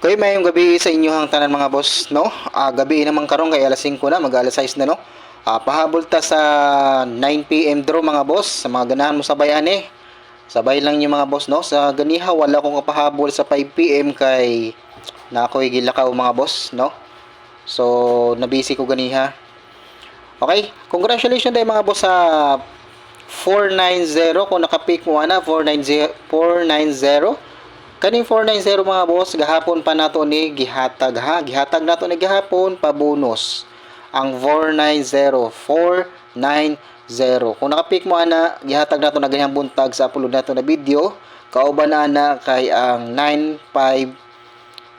Kay mayong gabi sa inyo hang tanan mga boss, no? Ah, gabi naman karon kay alas 5 na, mag alas 6 na, no? Ah, pahabol ta sa 9 PM draw mga boss, sa mga ganahan mo sabay ani. Sabay lang niyo mga boss, no? Sa ganiha wala akong kapahabol sa 5 PM kay na ako'y gilakaw mga boss, no? So, nabisi ko ganiha. Okay, congratulations tayo mga boss sa 490 kung naka-pick mo ana 490 490 Kaning 490 mga boss, gahapon pa nato ni gihatag ha. Gihatag nato ni gahapon pa bonus. Ang 490, 490. Kung naka-pick mo ana, gihatag nato na ganyang buntag sa upload nato na video. Kauban na ana kay ang 95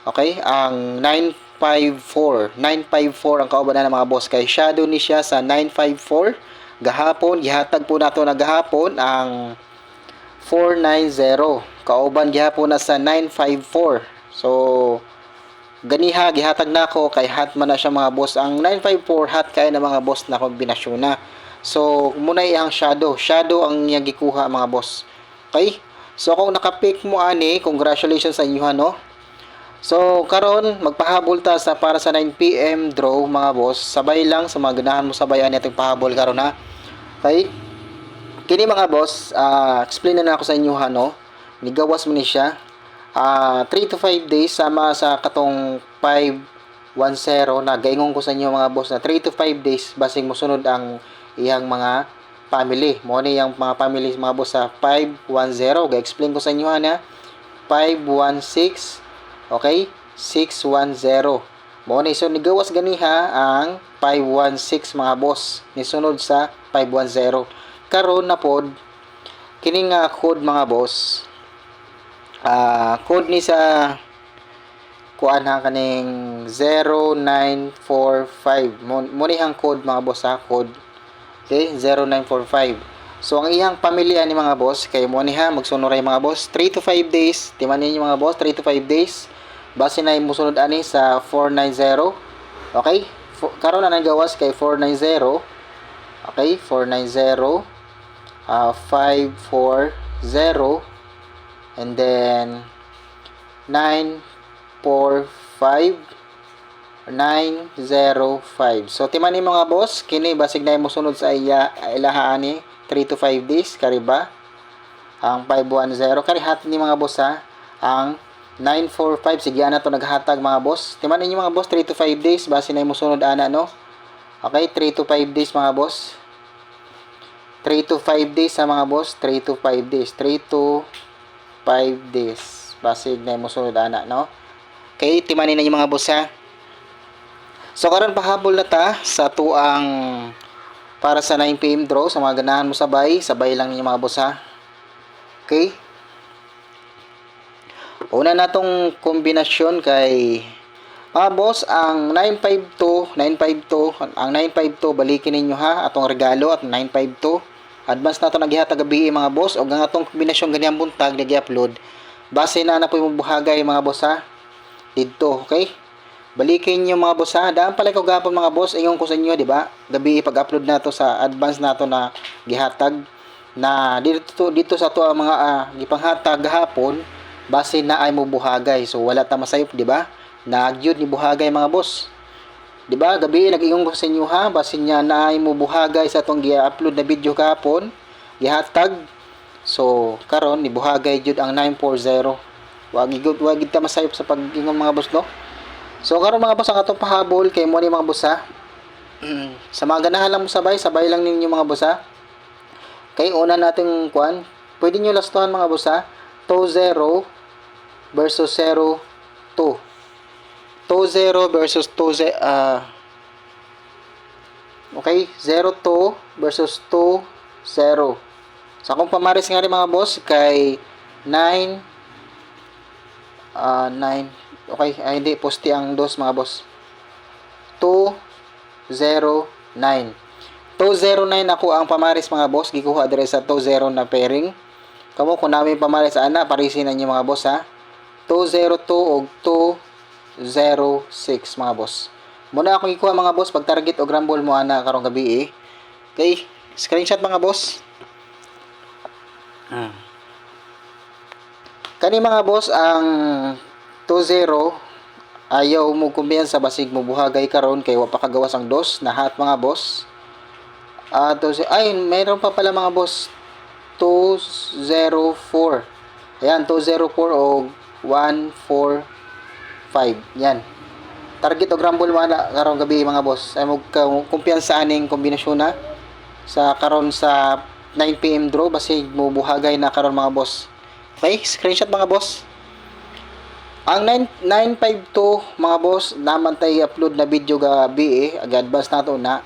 Okay, ang 954, 954 ang kauban na mga boss kay shadow ni siya sa 954 gahapon gihatag po nato na gahapon ang 490 kauban gihapon na sa 954 so ganiha gihatag na ako kay hot man na siya mga boss ang 954 hot kay na mga boss na kombinasyon na so muna iyang shadow shadow ang niya gikuha mga boss okay so kung naka-pick mo ani congratulations sa inyo no So, karon magpahabol ta sa para sa 9 PM draw mga boss. Sabay lang sa mga ganahan mo sabayan nating pahabol karon ha. Okay? Kini mga boss, ah explain na, na ako sa inyo ha no. Nigawas mo ni siya. Ah 3 to 5 days sama sa katong 510 na gaingon ko sa inyo mga boss na 3 to 5 days basing mosunod ang iyang mga family. Mo ni yang mga family mga boss sa 510. Ga-explain ko sa inyo na 516 Okay? 610. Mo ni so nigawas ganiha ang 516 mga boss. Nisunod sa 510. Karon na pod kini nga code mga boss. Ah, code ni sa kuan ha kaning 0945. Mo mo ni ang code mga boss ha, code. Okay, 0945. So ang iyang pamilya ni mga boss kay mo ni ha magsunuray mga boss 3 to 5 days. Timan ninyo mga boss 3 to 5 days. Base na musunod ani sa 490. Okay? Karon na nagawas kay 490. Okay? 490 uh, 540 and then 945 905. So timan ni mga boss, kini basig na mo sunod sa iya ilaha ani 3 to 5 days kariba. Ang 510 kari hat ni mga boss ha. Ang 945 sige ana to naghatag mga boss. Timan ninyo mga boss 3 to 5 days base na mo sunod ana no. Okay, 3 to 5 days mga boss. 3 to 5 days sa mga boss, 3 to 5 days, 3 to 5 days. Basig na mo sunod ana no. Okay, timanin na yung mga boss ha. So karon pahabol na ta sa tuang para sa 9 PM draw sa mga ganahan mo sabay, sabay lang yung mga boss ha. Okay? Una natong kombinasyon kay mga boss, ang 952, 952, ang 952 balikin ninyo ha atong regalo at 952. Advance na to naghihatag gabi mga boss o ang atong kombinasyon ganyan buntag nagi-upload. Base na na po yung buhagay mga boss ha. Dito, okay? Balikin niyo mga boss ha. Daan pala ko gapon mga boss, ingon ko sa inyo, di ba? Gabi pag-upload na to sa advance na to na gihatag na dito dito sa to ang mga uh, gipanghatag gahapon base na ay mo buhagay. So wala ta masayop, di ba? Nagyud ni buhagay mga boss. Di ba? Gabi nag-ingon ko sa inyo ha, base niya na ay mo buhagay sa tong gi-upload na video kahapon, gihatag. So karon ni buhagay jud ang 940. Wag gid wag ta masayop sa pag-ingon mga boss no. So karon mga boss ang atong pahabol kay mo ni mga boss ha. sa mga ganahan lang mo sabay, sabay lang ninyo mga boss ha. Kay una nating kuan, pwede nyo lastuhan mga boss ha. 2-0 versus 0 2. 2-0 versus 2 ah Okay, 0-2 versus 2-0. Sa akong pamaris nga rin mga boss kay 9 ah 9 okay ay hindi posti ang dos mga boss. 209 209 ako ang pamaris mga boss. Gikuha dire sa 20 na pairing. Kamo kung namin pamaris ana parisin na mga boss ha? 202 og 206 mga boss muna ako gikuha mga boss pag target og rumble mo ana karong gabi eh okay screenshot mga boss hmm. Kani mga boss ang 20 ayaw mo kumpiyansa basig mo buhagay karon kay wa pa kagawas ang dos na hat mga boss. Ah, to ay mayroon pa pala mga boss 204. Ayan, 204 o 145. Yan. Target o grumble mana karong gabi mga boss. Ay mo kumpiyansa aning kombinasyon na sa karon sa 9 PM draw basig mo buhagay na karon mga boss. Okay, screenshot mga boss. Ang 9 952 mga boss, naman tayo upload na video gabi eh, ag-advance nato na.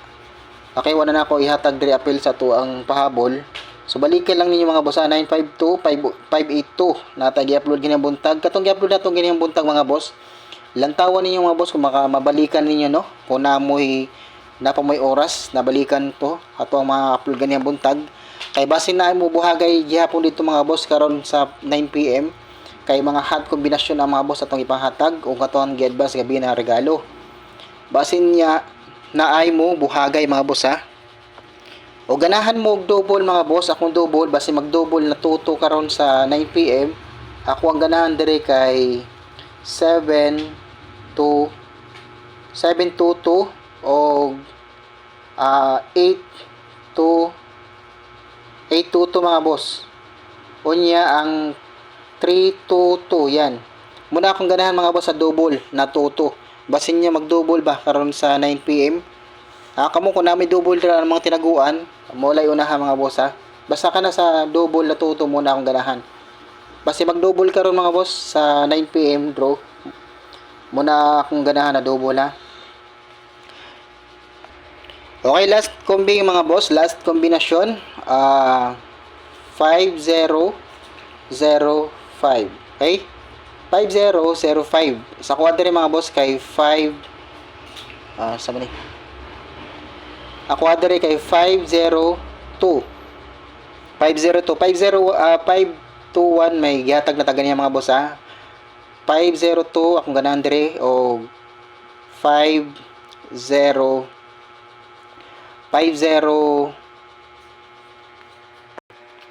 Okay, wala na ako ihatag diri appeal sa to ang pahabol. So balikan lang ninyo mga boss ah, 952 582 na tagi upload gini buntag. Katong gi-upload nato gini buntag mga boss. Lantawan ninyo mga boss kung maka mabalikan ninyo no. Kung namoy na pa may oras nabalikan to ato ang mga upload gani buntag. Kay base na mo buhagay gihapon dito mga boss karon sa 9 PM kay mga hot kombinasyon ang mga boss atong ipanghatag o katong gi-advance gabi na regalo. Basin niya na ay mo buhagay mga boss ha. O ganahan mo og double mga boss, akong double basi mag-double na tuto karon sa 9 PM. Ako ang ganahan dire kay 7 to 722 o ah 8 to 822 mga boss. Unya ang 322 yan. Muna akong ganahan mga boss sa double na tuto. Basin niya mag-double ba karon sa 9 PM. Ah, kamo kung na may double dira ang mga tinaguan, mo lay unahan mga boss ha. Basta ka na sa double na tuto muna akong ganahan. Basi mag-double karon mga boss sa 9 PM draw. Muna akong ganahan na double ha. Okay, last combi mga boss, last kombinasyon. Ah 5005. Okay? 5005. Sa quadre mga boss kay 5 ah sa ni? Ako adere kay 502. 502 50 ah 521 may gihatag na taga niya mga boss ha. 502 akong ganahan dire o 50 50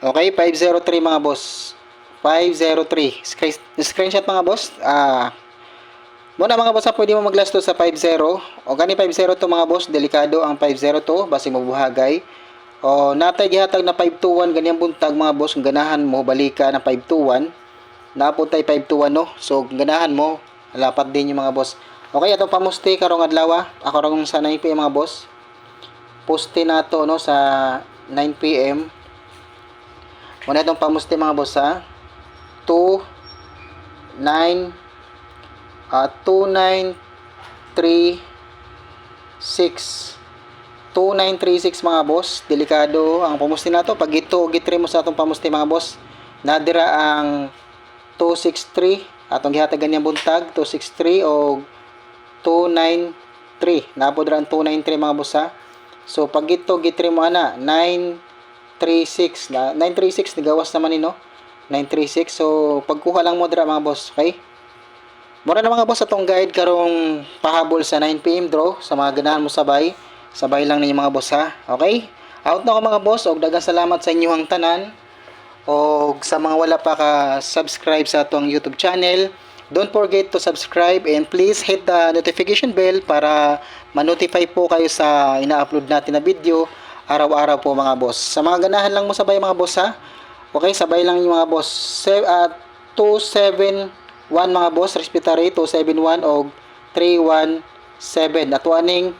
Okay, 503 mga boss. 503. Screen- Screenshot mga boss. Ah, Muna mga boss, ah, pwede mo maglasto sa 50. O gani 50 to mga boss, delikado ang 502 basi mo buhagay. O natay gihatag na 521 ganyan buntag mga boss, ganahan mo balika na 521. Napuntay 521 no. So ganahan mo, lapat din yung mga boss. Okay, atong pamusti karong adlaw. ah. Ako rong sa 9 PM mga boss. Poste nato no sa 9 PM. Muna itong pamusti mga boss ha. 2 9 Ah, 2936 2936 mga boss. Delikado ang pamusti nato. Pag ito, gitri mo sa atong pamusti mga boss. Nadira ang 263. Atong gihatag ganyan buntag. 263 o 293. Napodra ang 293 mga boss ha. So, pag ito, gitri mo ana. 936. Na, 936, nagawas naman ni no. 936. So, pagkuha lang mo dira mga boss. Okay? Mura na mga boss atong guide karong pahabol sa 9pm draw sa mga ganahan mo sabay. Sabay lang ninyo mga boss ha. Okay? Out na ako mga boss og daghang salamat sa inyong tanan. O sa mga wala pa ka subscribe sa atong YouTube channel, don't forget to subscribe and please hit the notification bell para ma-notify po kayo sa ina-upload natin na video araw-araw po mga boss. Sa mga ganahan lang mo sabay mga boss ha. Okay, sabay lang yung mga boss. Se- ah, 271 mga boss, respiratory 271 o 317. Ato aning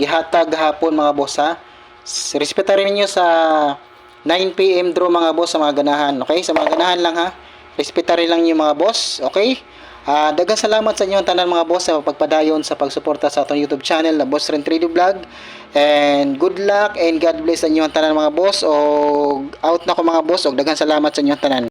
gihatag hapon mga boss ha. Respiratory ninyo sa 9 PM draw mga boss sa mga ganahan. Okay, sa mga ganahan lang ha. Respiratory lang yung mga boss. Okay? Ah, daghang salamat sa inyong tanan mga boss sa pagpadayon sa pagsuporta sa atong YouTube channel na Boss Ren 3D Vlog. And good luck and God bless sa inyong tanan mga boss. O out na ko mga boss. O daghang salamat sa inyong tanan.